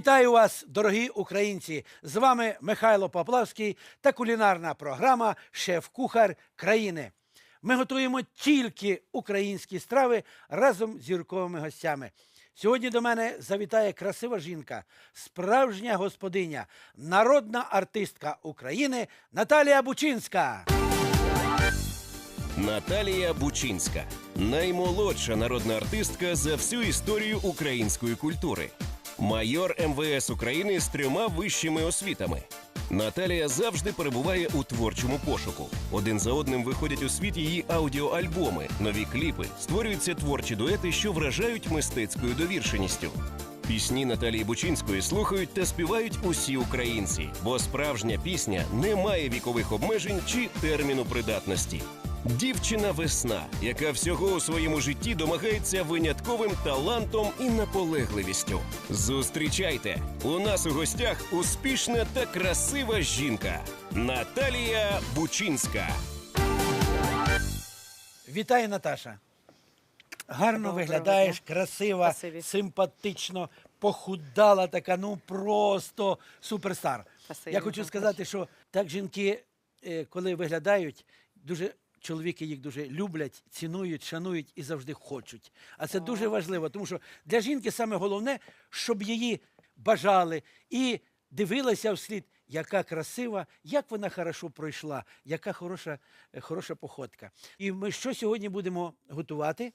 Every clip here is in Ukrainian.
Вітаю вас, дорогі українці! З вами Михайло Поплавський та кулінарна програма Шеф-Кухар країни. Ми готуємо тільки українські страви разом з зірковими гостями. Сьогодні до мене завітає красива жінка, справжня господиня, народна артистка України Наталія Бучинська. Наталія Бучинська наймолодша народна артистка за всю історію української культури. Майор МВС України з трьома вищими освітами. Наталія завжди перебуває у творчому пошуку. Один за одним виходять у світ її аудіоальбоми, нові кліпи, створюються творчі дуети, що вражають мистецькою довіршеністю. Пісні Наталії Бучинської слухають та співають усі українці, бо справжня пісня не має вікових обмежень чи терміну придатності. Дівчина весна, яка всього у своєму житті домагається винятковим талантом і наполегливістю. Зустрічайте! У нас у гостях успішна та красива жінка Наталія Бучинська. Вітаю, Наташа. Гарно Доброго виглядаєш, красива, Спасибі. симпатично, похудала така, ну просто суперстар. Спасибі, Я хочу сказати, що так жінки, е, коли виглядають, дуже чоловіки їх дуже люблять, цінують, шанують і завжди хочуть. А це дуже важливо, тому що для жінки саме головне, щоб її бажали і дивилася вслід, яка красива, як вона хорошо пройшла, яка хороша, е, хороша походка. І ми що сьогодні будемо готувати?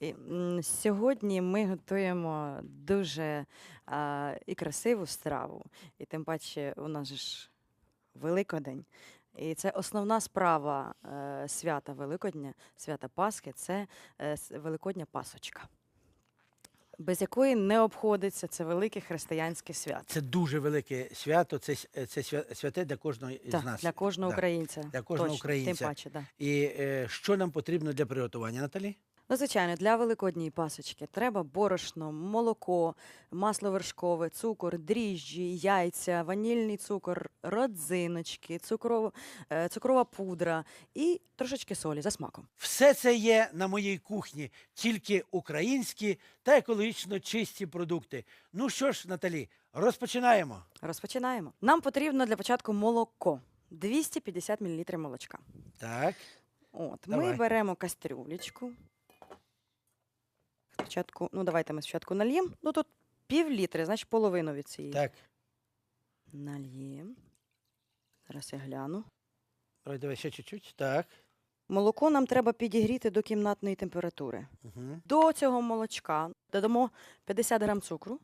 І, м, Сьогодні ми готуємо дуже а, і красиву страву. І тим паче у нас же ж Великодень. І це основна справа е, свята Великодня, свята Пасхи це е, Великодня Пасочка, без якої не обходиться це велике християнське свято. Це дуже велике свято, це, е, це свя- святе для кожного з Так, нас. для кожного так. українця. Для кожного Точно, українця. Тим паче, да. І е, що нам потрібно для приготування, Наталі? Ну, звичайно, для великодньої пасочки треба борошно, молоко, масло вершкове, цукор, дріжджі, яйця, ванільний цукор, родзиночки, цукрова, е, цукрова пудра і трошечки солі за смаком. Все це є на моїй кухні, тільки українські та екологічно чисті продукти. Ну що ж, Наталі, розпочинаємо. Розпочинаємо. Нам потрібно для початку молоко. 250 мл молочка. Так, От, Давай. ми беремо кастрюлечку. Спочатку, ну давайте ми спочатку нальємо. Ну тут пів літри, значить половину від цієї. так. Нальємо. Зараз я гляну. Давай, давай ще чуть-чуть. Так. Молоко нам треба підігріти до кімнатної температури. Угу. До цього молочка додамо 50 грам цукру.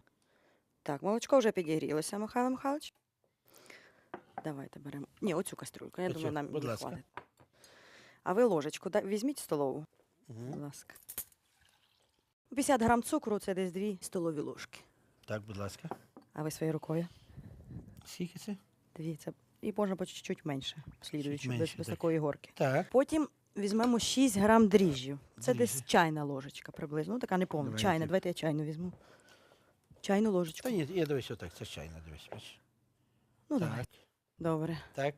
Так, молочко вже підігрілося, Михайло Михайлович. Давайте беремо. Ні, оцю кастрюльку. Я Оцю, думаю, нам будь не ласка. хватить. А ви ложечку да- візьміть столову, будь Угу. ласка. 50 грам цукру це десь 2 столові ложки. Так, будь ласка. А ви своєю рукою? Скільки це? Дві. Це... І можна по чуть-чуть менше, слідуючи, менше, без так. такої горки. Так. Потім візьмемо 6 грам дріжджів. Це десь чайна ложечка приблизно. Ну, така не повна. Давайте. Чайна. Давайте я чайну візьму. Чайну ложечку. Та ні, я дивись отак, це чайна, дивись. бачиш. Ну, так, давай. Добре. так.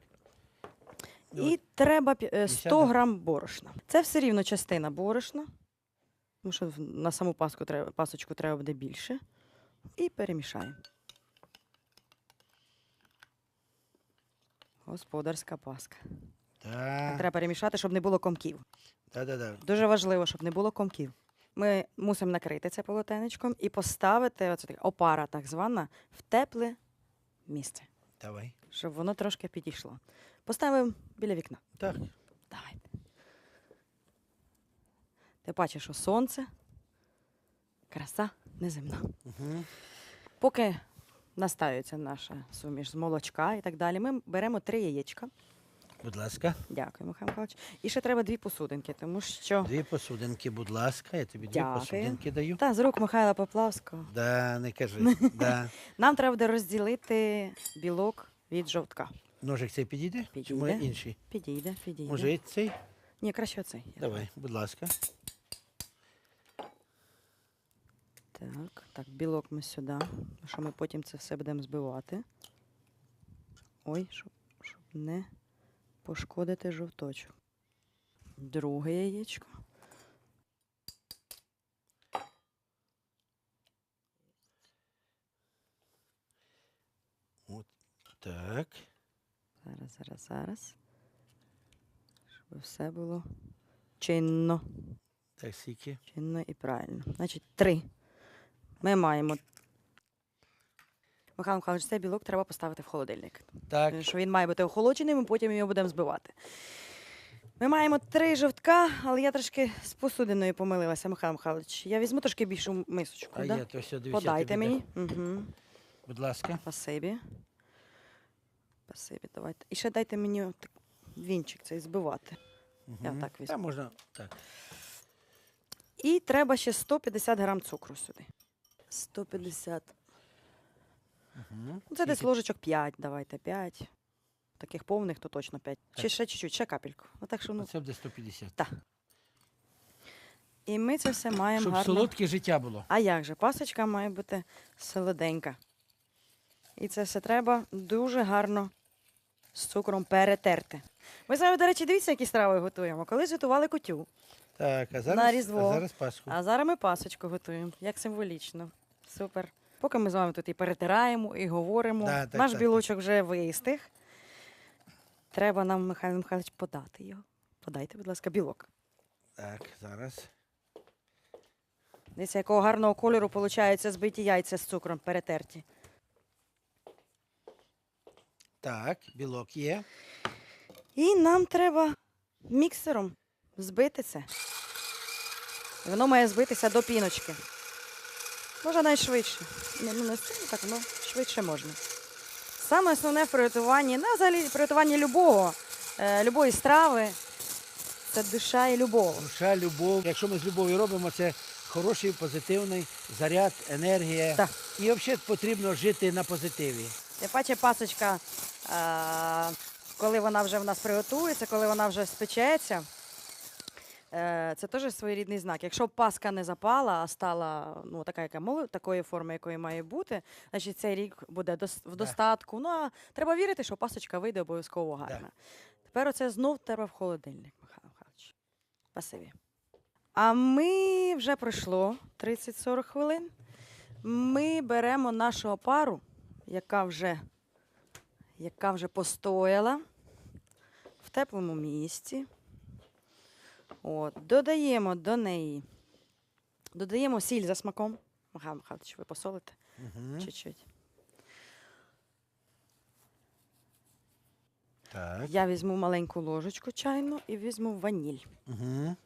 І треба пі- е, 50 100 грам борошна. Це все рівно частина борошна. Тому що на саму паску треба, пасочку треба буде більше. І перемішаємо. Господарська паска. Так. Треба перемішати, щоб не було комків. Да-да-да. Дуже важливо, щоб не було комків. Ми мусимо накрити це полотенечком і поставити оце така опара, так звана, в тепле місце, Давай. щоб воно трошки підійшло. Поставимо біля вікна. Так. Давайте. Ти бачиш, що сонце, краса неземна. Угу. Поки настаюється наша суміш з молочка і так далі, ми беремо три яєчка. Будь ласка. Дякую, Михайло Михайлович. І ще треба дві посудинки, тому що Дві посудинки, будь ласка, я тобі дві посудинки даю. та з рук Михайла Поплавського Да, не кажи. да. нам треба буде розділити білок від жовтка. Ножик цей підійде? Чи Підійде. може інший? Підійде, підійде. Може цей? Ні, краще оцей. Давай, будь ласка. Так, так, білок ми сюди, що ми потім це все будемо збивати. Ой, щоб, щоб не пошкодити жовточок. Друге яєчко. Так. Зараз, зараз, зараз. Щоб все було чинно. Так, скільки? Чинно і правильно. Значить, три. Ми маємо. Михайло Михайлович, цей білок треба поставити в холодильник. Так. Що він має бути охолоджений, ми потім його будемо збивати. Ми маємо три жовтка, але я трошки з посудиною помилилася, Михайло Михайлович. Я візьму трошки більшу мисочку. А да? є, то все, дивіться. Подайте тобі мені. Угу. Будь ласка. Спасибі. Спасибі, давайте. І ще дайте мені от вінчик цей збивати. Я Мгм. так Та можна так. І треба ще 150 грам цукру сюди. 150. Угу. Ну, Це десь ложечок 5, давайте 5. Таких повних, то точно 5. Чи ще чуть-чуть, ще капельку. Отак що, ну. Оце буде 150. Так. І ми це все маємо Щоб гарно. солодке життя було. А як же? Пасочка має бути солоденька. І це все треба дуже гарно з цукром перетерти. Ми з вами, до речі, дивіться, які страви готуємо. Колись готували кутю, Так, а зараз, На Різдво. А зараз Пасху. а зараз ми пасочку готуємо. Як символічно. Супер. Поки ми з вами тут і перетираємо, і говоримо. Да, так, Наш так, білочок вже вистиг. Треба нам, Михайло Михайлович, подати його. Подайте, будь ласка, білок. Так, зараз. Дивіться, якого гарного кольору виходить збиті яйця з цукром перетерті. Так, білок є. І нам треба міксером збити це. Воно має збитися до піночки. Можна навіть швидше. Ні, ну не сильно так, ну швидше можна. Саме основне в приготуванні, ну, взагалі в приготуванні любого, е, любої страви це душа і любов. Душа, любов. Якщо ми з любов'ю робимо, це хороший, позитивний заряд, енергія. Так. І взагалі потрібно жити на позитиві. Тим паче пасочка, е, коли вона вже в нас приготується, коли вона вже спечеться, це теж своєрідний знак. Якщо паска не запала, а стала ну, така, яка мов, такої форми, якої має бути, значить цей рік буде в достатку. Ну, а треба вірити, що пасочка вийде обов'язково гарна. Тепер оце знов треба в холодильник, Михайло Михайлович. Спасибі. А ми вже пройшло 30-40 хвилин. Ми беремо нашу опару, яка вже, яка вже постояла в теплому місці. От, додаємо до неї, додаємо сіль за смаком. Михайло Михайлович, ви посолите Угу. чуть-чуть. Так. Я візьму маленьку ложечку чайну і візьму ваніль. Угу.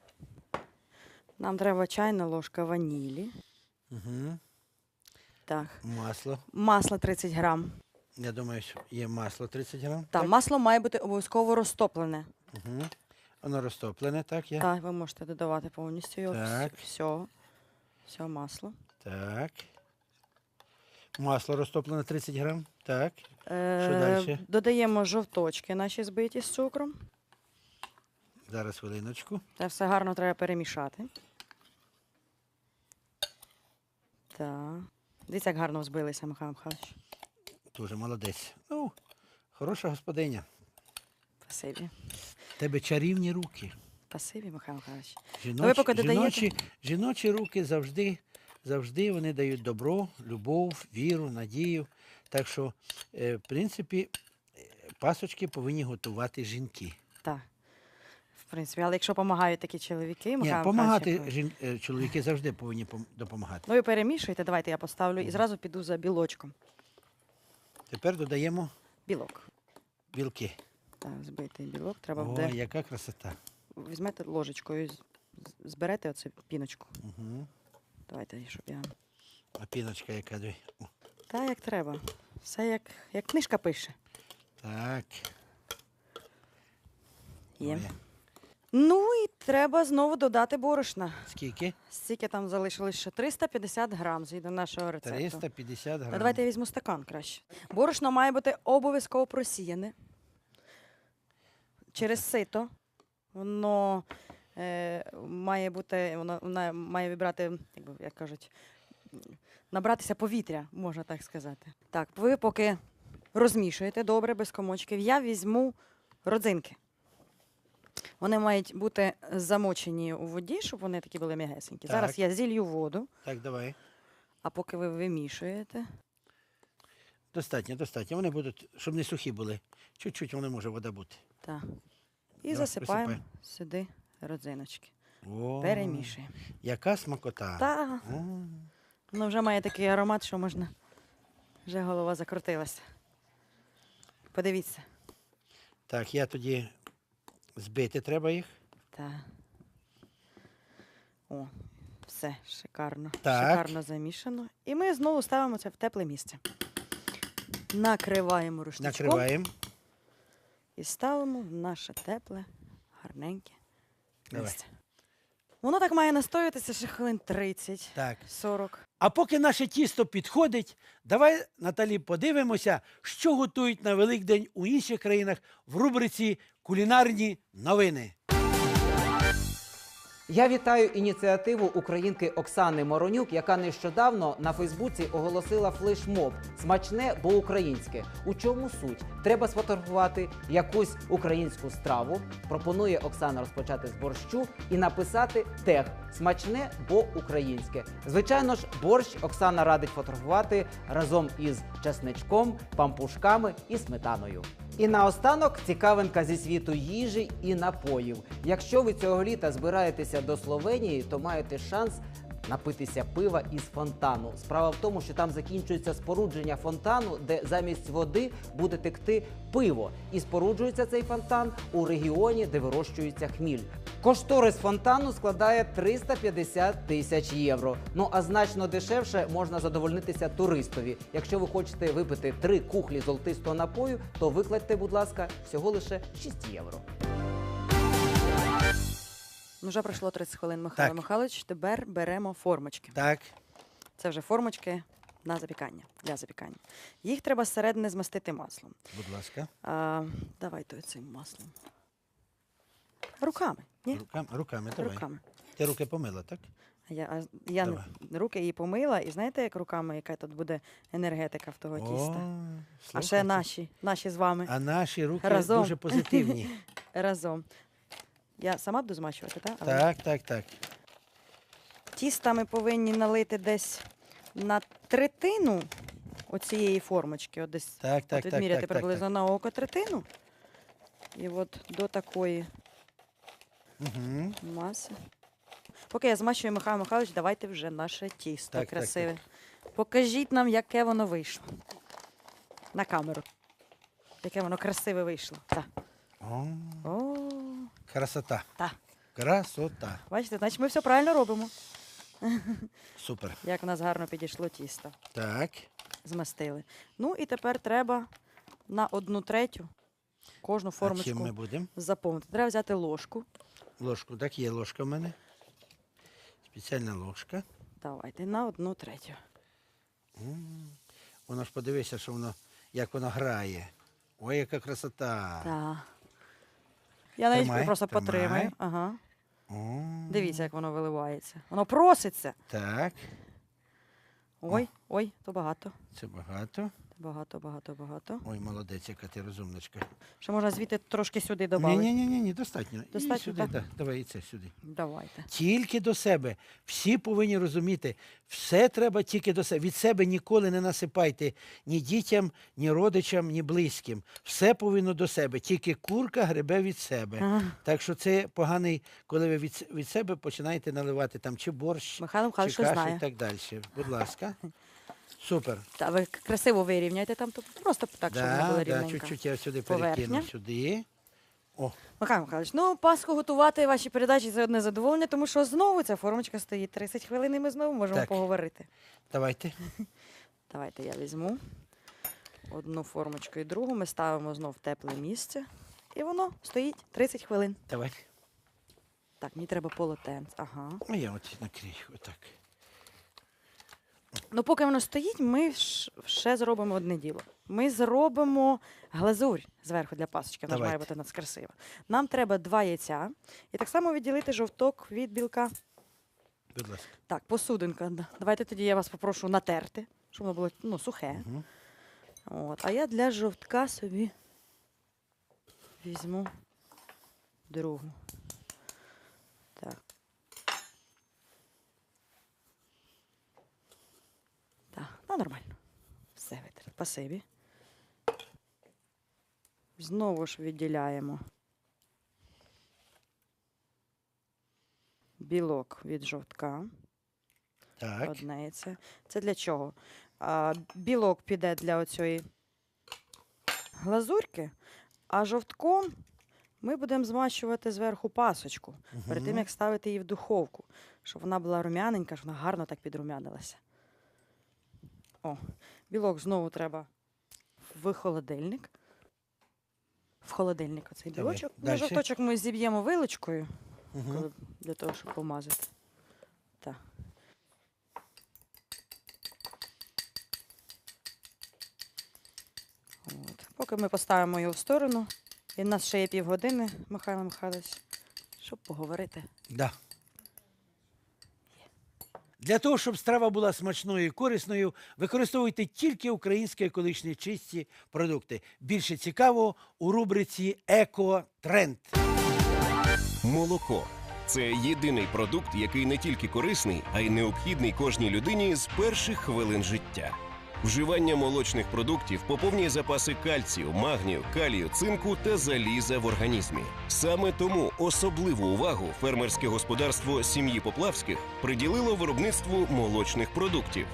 Нам треба чайна ложка ванілі. Угу. Так. Масло. Масло 30 грам. Я думаю, що є масло 30 грам. Так, масло має бути обов'язково розтоплене. Угу. Воно розтоплене, так є? Так, ви можете додавати повністю його. Так. Все. Все масло. Так. Масло розтоплене 30 грам. Так. Е, дальше? Додаємо жовточки наші збиті з цукром. Зараз хвилиночку. Це все гарно треба перемішати. Так. Дивіться, як гарно взбилися, Михайло Михайлович. Дуже молодець. Ну, хороша господиня. Спасибі. Тебе чарівні руки. Спасибі, Михайло Михайлович. Жіночі, Ну, ви поки додаєте? жіночі, жіночі руки завжди, завжди вони дають добро, любов, віру, надію. Так що, е, в принципі, е, пасочки повинні готувати жінки. Так. В принципі, але якщо допомагають такі чоловіки, Ні, допомагати жін, е, чоловіки завжди повинні допомагати. Ну, ви перемішуєте, давайте я поставлю і зразу піду за білочком. Тепер додаємо Білок. білки. Так, збитий білок. Треба О, буде. яка красота. Візьмете ложечкою, з- зберете оцю піночку. Угу. Давайте, щоб я. А піночка яка. диви. О, Та як треба. Все як, як книжка пише. Так. Є. Моя. Ну і треба знову додати борошна. Скільки? Стільки там залишилось ще 350 грам згідно нашого рецепту. 350 Та грам. давайте я візьму стакан краще. Борошно має бути обов'язково просіяне через сито. Воно е, має бути, воно, воно має вибрати, як, би, як кажуть, набратися повітря, можна так сказати. Так, ви поки розмішуєте добре без комочків, я візьму родзинки. Вони мають бути замочені у воді, щоб вони такі були м'ягесенькі. Так. Зараз я зілью воду, Так, давай. а поки ви вимішуєте. Достатньо, достатньо. Вони будуть, щоб не сухі були. Чуть-чуть вони може вода бути. Так. І Да, засипаємо присипай. сюди родзиночки. О, Перемішуємо. Яка смакота. Та, О, воно вже має такий аромат, що можна. Вже голова закрутилася. Подивіться. Так, я тоді збити треба їх. Так. О, все шикарно. Так. Шикарно замішано. І ми знову ставимо це в тепле місце. Накриваємо рушничком Накриваємо. і ставимо в наше тепле, гарненьке Давай. місце. Воно так має настоятися ще хвилин 30, Так. 40. А поки наше тісто підходить, давай, Наталі, подивимося, що готують на Великдень у інших країнах в рубриці Кулінарні новини. Я вітаю ініціативу українки Оксани Моронюк, яка нещодавно на Фейсбуці оголосила флешмоб Смачне, бо українське. У чому суть? Треба сфотографувати якусь українську страву. Пропонує Оксана розпочати з борщу і написати тег Смачне, бо українське. Звичайно ж, борщ Оксана радить фотографувати разом із чесничком, пампушками і сметаною. І наостанок цікавинка зі світу їжі і напоїв. Якщо ви цього літа збираєтеся до Словенії, то маєте шанс напитися пива із фонтану. Справа в тому, що там закінчується спорудження фонтану, де замість води буде текти пиво. І споруджується цей фонтан у регіоні, де вирощується хміль. Кошторис фонтану складає 350 тисяч євро. Ну а значно дешевше можна задовольнитися туристові. Якщо ви хочете випити три кухлі золотистого напою, то викладьте, будь ласка, всього лише 6 євро. Ну, вже пройшло 30 хвилин, Михайло Так. Михайлович. Тепер беремо формочки. Так, Це вже формочки на запікання, для запікання. Їх треба зсередини змастити маслом. будь ласка. А, давайте цим маслом. Руками. Ні? Руками, руками давай. Руками. Ти руки помила, так? А Я, а я не- руки її помила, і знаєте, як руками, яка тут буде енергетика в того тіста? А ще слухайте. наші, наші з вами А наші руки Разом. дуже позитивні. разом. Я сама буду змащувати, так? так, так, так. Тіста ми повинні налити десь на третину оцієї формочки. От десь Так, так, от так, відміряти так, так, приблизно так. на око третину. І от до такої Угу. маси. Поки я змащую Михайло Михайлович, давайте вже наше тісто Так, так, красиве. Покажіть нам, яке воно вийшло. На камеру. Яке воно красиве вийшло. Так. О, О, красота. так. Красота. Бачите, значить ми все правильно робимо. Супер. Як в нас гарно підійшло тісто. Так. Змастили. Ну і тепер треба на одну третю кожну А чим формочку ми будемо? заповнити. Треба взяти ложку. Ложку. Так, є ложка в мене. Спеціальна ложка. Давайте на одну третю. М. Воно ж подивися, що воно, як воно грає. Ой, яка красота. Так. Я навіть Тримай, просто тримай. потримаю. Ага. О, Дивіться, як воно виливається. Воно проситься. Так, Ой, ой, то багато. це багато. Багато, багато, багато. Ой, молодець, яка ти розумничка. Ще можна звідти трошки сюди додати. ні, ні, ні, ні, достатньо. Достатньо, і сюди, так? да. Давай і це сюди. Давайте. Тільки до себе. Всі повинні розуміти, все треба тільки до себе. Від себе ніколи не насипайте ні дітям, ні родичам, ні близьким. Все повинно до себе. Тільки курка гребе від себе. Ага. Так що це поганий, коли ви від, від себе починаєте наливати там чи борщ, Михайло чи Михайлович кашу знає. і так далі. Будь ласка. Супер. Та ви красиво вирівняйте там, то просто так, щоб вона була Да, рівненька. чуть-чуть я сюди Поверхня. перекину сюди. О, Михайло Михайлович, ну Пасху готувати ваші передачі це одне задоволення, тому що знову ця формочка стоїть 30 хвилин, і ми знову можемо Так. поговорити. давайте. Давайте я візьму одну формочку і другу. Ми ставимо знов в тепле місце. І воно стоїть 30 хвилин. Давай. Так, мені треба полотенце. Ага. А я от накрию. Отак. Ну, поки воно стоїть, ми ще зробимо одне діло. Ми зробимо глазурь зверху для пасочки. Вона ж має бути надкрасива. Нам треба два яйця і так само відділити жовток від білка. Будь ласка. Так, посудинка. Давайте тоді я вас попрошу натерти, щоб воно було ну, сухе. Угу. От. А я для жовтка собі візьму другу. Так. Так, ну нормально. Все. Витерли. Спасибі. Знову ж відділяємо білок від жовтка. Так. Одне це. Це для чого? А, білок піде для оцієї глазурки, а жовтком ми будемо змащувати зверху пасочку перед тим, як ставити її в духовку, щоб вона була рум'яненька, щоб вона гарно так підрумянилася. О, білок знову треба в холодильник. В холодильник оцей Давай, білочок. Ну, дальше. жовточок ми зіб'ємо вилочкою, коли, для того, щоб помазати. Так. От. Поки ми поставимо його в сторону, і в нас ще є півгодини, Михайло Михайлович, щоб поговорити. Да. Для того, щоб страва була смачною і корисною, використовуйте тільки українські екологічні чисті продукти. Більше цікавого у рубриці Еко-тренд. Молоко це єдиний продукт, який не тільки корисний, а й необхідний кожній людині з перших хвилин життя. Вживання молочних продуктів поповнює запаси кальцію, магнію, калію, цинку та заліза в організмі. Саме тому особливу увагу фермерське господарство сім'ї Поплавських приділило виробництву молочних продуктів.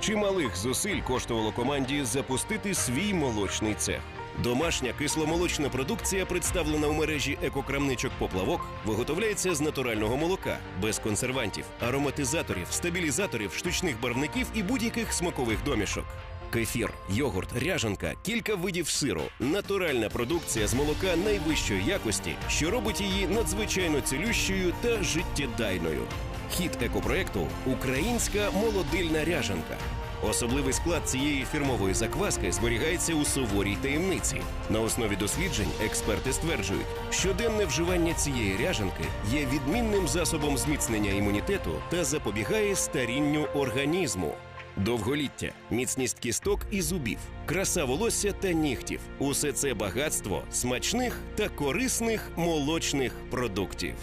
Чималих зусиль коштувало команді запустити свій молочний цех. Домашня кисломолочна продукція, представлена у мережі екокрамничок поплавок, виготовляється з натурального молока, без консервантів, ароматизаторів, стабілізаторів, штучних барвників і будь-яких смакових домішок. Кефір, йогурт, ряжанка, кілька видів сиру, натуральна продукція з молока найвищої якості, що робить її надзвичайно цілющою та життєдайною. Хід екопроекту українська молодильна ряжанка. Особливий склад цієї фірмової закваски зберігається у суворій таємниці. На основі досліджень експерти стверджують, що денне вживання цієї ряжанки є відмінним засобом зміцнення імунітету та запобігає старінню організму. Довголіття, міцність кісток і зубів, краса волосся та нігтів усе це багатство смачних та корисних молочних продуктів.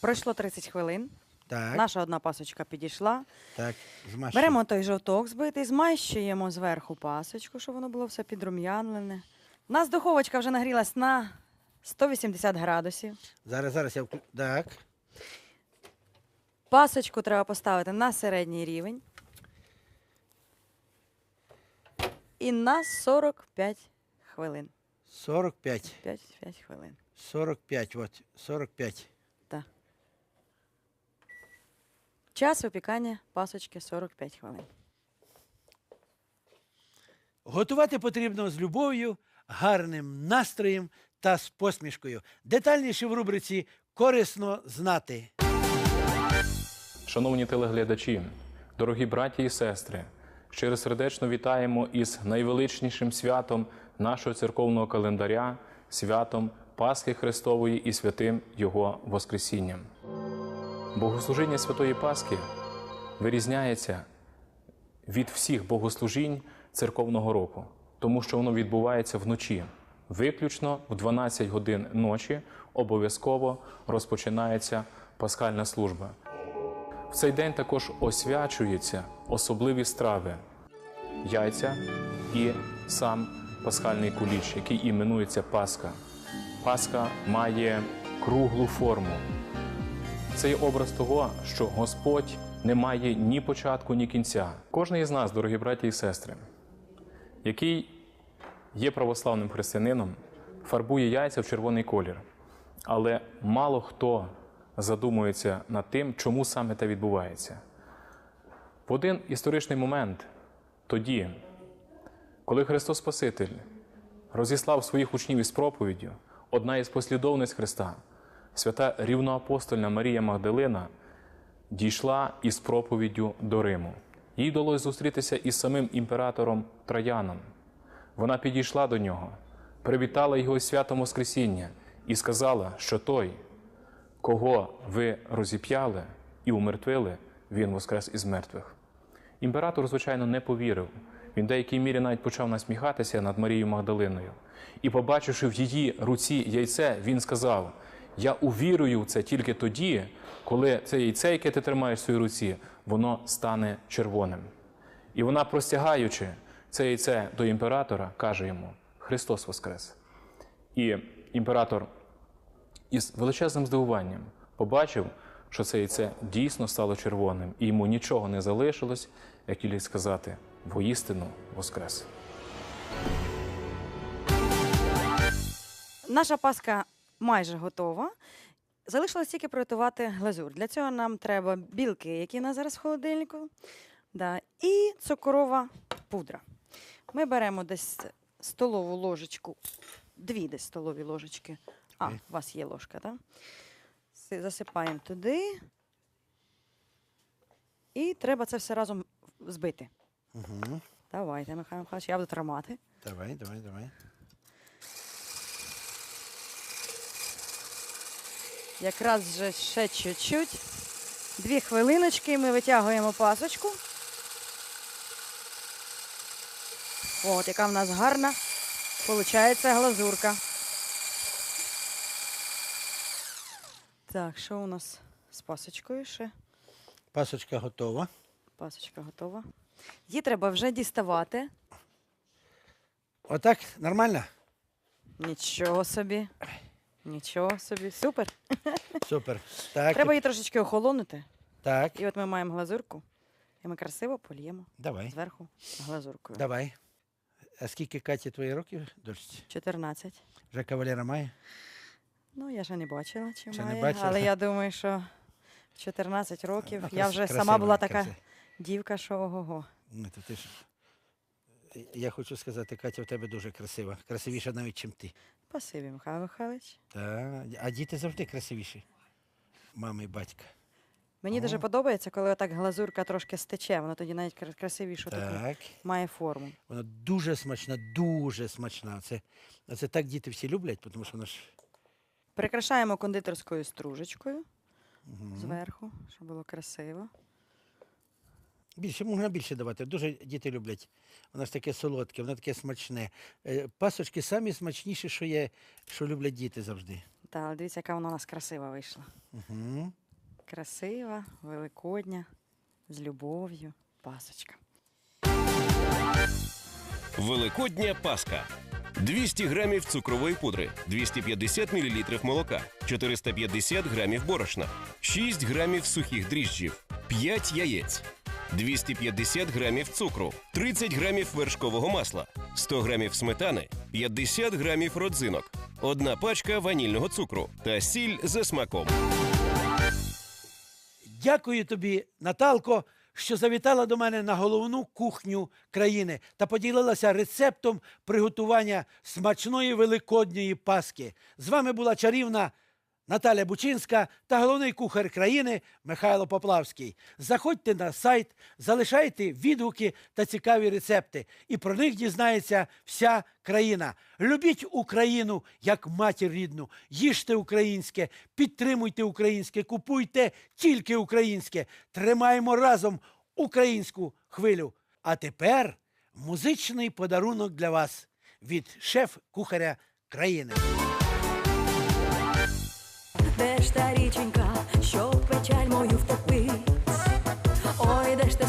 Пройшло 30 хвилин. Так, Наша одна пасочка підійшла. так. Беремо той жовток збитий, змащуємо зверху пасочку, щоб воно було все підрум'янлене. У нас духовочка вже нагрілась на 180 градусів. Зараз, зараз я вклю... Так. Пасочку треба поставити на середній рівень. І на 45 хвилин. 45. 5, 5 хвилин. 45, от, 45. Так. Час випікання пасочки 45 хвилин. Готувати потрібно з любов'ю, гарним настроєм та з посмішкою. Детальніше в рубриці Корисно знати. Шановні телеглядачі, дорогі браті і сестри, щиро сердечно вітаємо із найвеличнішим святом нашого церковного календаря, святом Пасхи Христової і святим Його Воскресінням. Богослужіння Святої Пасхи вирізняється від всіх богослужінь церковного року, тому що воно відбувається вночі. Виключно в 12 годин ночі обов'язково розпочинається пасхальна служба. В цей день також освячуються особливі страви яйця і сам пасхальний куліч, який іменується Пасха. Пасха має круглу форму. Це є образ того, що Господь не має ні початку, ні кінця. Кожен із нас, дорогі браті і сестри, який є православним християнином, фарбує яйця в червоний колір. Але мало хто задумується над тим, чому саме те відбувається. В один історичний момент, тоді, коли Христос Спаситель розіслав своїх учнів із проповіддю, одна із послідовниць Христа, свята рівноапостольна Марія Магдалина, дійшла із проповіддю до Риму. Їй вдалося зустрітися із самим імператором Трояном. Вона підійшла до нього, привітала його святом Воскресіння і сказала, що той, кого ви розіп'яли і умертвили, він воскрес із мертвих. Імператор, звичайно, не повірив. Він в деякій мірі навіть почав насміхатися над Марією Магдалиною. І, побачивши в її руці яйце, він сказав: Я увірую в це тільки тоді, коли це яйце, яке ти тримаєш в своїй руці, воно стане червоним. І вона, простягаючи це яйце до імператора, каже йому: Христос Воскрес! І імператор із величезним здивуванням побачив, що це яйце дійсно стало червоним, і йому нічого не залишилось, як тільки сказати: воістину Воскрес! Наша паска майже готова. Залишилось тільки приготувати глазур. Для цього нам треба білки, які в нас зараз в холодильнику, да, і цукрова пудра. Ми беремо десь столову ложечку, дві десь столові ложечки. А, у вас є ложка, так? Да? Засипаємо туди. І треба це все разом збити. Угу. Давайте, Михайло Михайлович, я буду тримати. Давай, давай, давай. Якраз вже ще чуть-чуть. Дві хвилиночки ми витягуємо пасочку. От, яка в нас гарна. Получається глазурка. Так, що у нас з пасочкою ще? Пасочка готова. Пасочка готова. Її треба вже діставати. Отак, нормально? Нічого собі. Нічого собі. Супер. Супер. Так, Треба її трошечки охолонути. так. І от ми маємо глазурку. І ми красиво польємо Давай. зверху глазуркою. Давай. А скільки Каті твої років? Дочці? 14. Вже кавалера має? Ну, я ще не бачила, чи Ще не має, бачила? але я думаю, що в 14 років Ну, я крас- вже красива, сама була така красива. дівка, що ого-го. Ну, то ти ж... Я хочу сказати, Катя, в тебе дуже красива. Красивіша навіть, чим ти. Спасибі, Михайло Михайлович. Та, а діти завжди красивіші. Мама і батька. Мені дуже подобається, коли отак глазурка трошки стече, вона тоді навіть кра- красивішу таку Так. має форму. Вона дуже смачна, дуже смачна. Це, це так діти всі люблять, тому що вона ж. Прикрашаємо кондитерською стружечкою Мгм. зверху, щоб було красиво. Більше можна більше давати. Дуже діти люблять. Воно ж таке солодке, воно таке смачне. Е, Пасочки самі смачніші, що є, що люблять діти завжди. Та але дивіться, яка вона у нас красива вийшла. Угу. Красива, великодня, з любов'ю, пасочка. Великодня Пасха. 200 грамів цукрової пудри, 250 мл молока, 450 грамів борошна, 6 грамів сухих дріжджів, 5 яєць, 250 грамів цукру, 30 грамів вершкового масла, 100 грамів сметани, 50 грамів родзинок, одна пачка ванільного цукру та сіль за смаком. Дякую тобі, Наталко, що завітала до мене на головну кухню країни та поділилася рецептом приготування смачної великодньої паски. З вами була чарівна Наталя Бучинська та головний кухар країни Михайло Поплавський. Заходьте на сайт, залишайте відгуки та цікаві рецепти, і про них дізнається вся країна. Любіть Україну як матір рідну, їжте українське, підтримуйте українське, купуйте тільки українське. Тримаємо разом українську хвилю. А тепер музичний подарунок для вас від шеф-кухаря країни. Де ж та річенька, що печаль мою втопить? Ой, де ж те